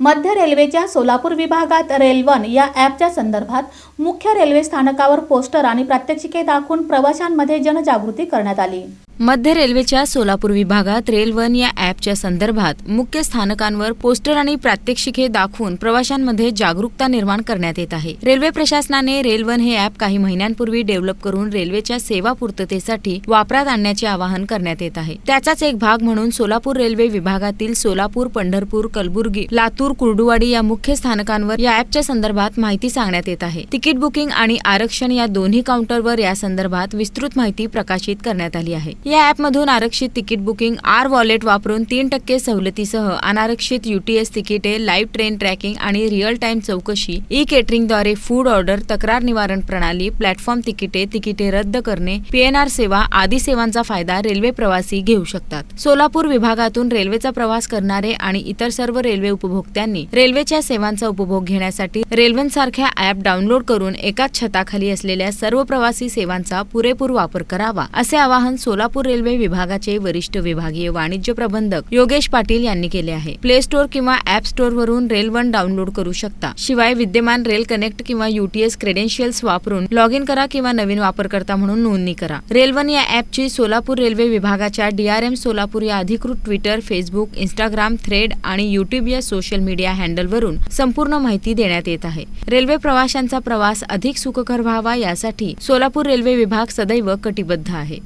मध्य रेल्वेच्या सोलापूर विभागात रेलवन या ॲपच्या संदर्भात मुख्य रेल्वे स्थानकावर पोस्टर आणि प्रात्यक्षिके दाखवून प्रवाशांमध्ये जनजागृती करण्यात आली. मध्य रेल्वेच्या सोलापूर विभागात रेलवन या ॲपच्या संदर्भात मुख्य स्थानकांवर पोस्टर आणि प्रात्यक्षिके दाखवून प्रवाशांमध्ये जागरूकता निर्माण करण्यात येत आहे. रेल्वे प्रशासनाने रेलवन हे ॲप काही महिन्यांपूर्वी डेव्हलप करून रेल्वेच्या सेवा पूर्ततेसाठी वापरात आणण्याचे आवाहन करण्यात येत आहे. त्याचाच एक भाग म्हणून सोलापूर रेल्वे विभागातील सोलापूर पंढरपूर कलबुर्गी लातूर कुर्डुवाडी या मुख्य स्थानकांवर या ॲपच्या संदर्भात माहिती सांगण्यात येत आहे. तिकीट बुकिंग आणि आरक्षण या दोन्ही काउंटरवर या संदर्भात विस्तृत माहिती प्रकाशित करण्यात आली आहे. या ॲपमधून आरक्षित तिकीट बुकिंग आर वॉलेट वापरून तीन टक्के सवलतीसह अनारक्षित युटीएस तिकिटे लाईव्ह ट्रेन ट्रॅकिंग आणि रिअल टाइम चौकशी ई केटरिंगद्वारे फूड ऑर्डर तक्रार निवारण प्रणाली प्लॅटफॉर्म तिकिटे तिकिटे रद्द करणे पीएनआर सेवा आदी सेवांचा फायदा रेल्वे प्रवासी घेऊ शकतात. सोलापूर विभागातून रेल्वेचा प्रवास करणारे आणि इतर सर्व रेल्वे उपभोक्त्यांनी रेल्वेच्या सेवांचा उपभोग घेण्यासाठी रेल्वेसारख्या ॲप डाउनलोड करून एकाच छताखाली असलेल्या सर्व प्रवासी सेवांचा पुरेपूर वापर करावा असे आवाहन सोलापूर रेल्वे विभागाचे वरिष्ठ विभागीय वाणिज्य प्रबंधक योगेश पाटील यांनी केले आहे. प्ले स्टोअर किंवा ऍप स्टोअर वरून रेल वन डाउनलोड करू शकता. शिवाय विद्यमान रेल कनेक्ट किंवा युटीएस क्रेडेन्शियल्स वापरून लॉग इन करा किंवा नवीन वापरकर्ता म्हणून नोंदणी करा. रेल वन या ऍपची सोलापूर रेल्वे विभागाच्या डीआरएम सोलापूर या अधिकृत ट्विटर फेसबुक इंस्टाग्राम थ्रेड आणि युट्यूब या सोशल मीडिया हँडलवरून संपूर्ण माहिती देण्यात येत आहे. रेल्वे प्रवाशांचा प्रवास अधिक सुखकर व्हावा यासाठी सोलापूर रेल्वे विभाग सदैव कटिबद्ध आहे.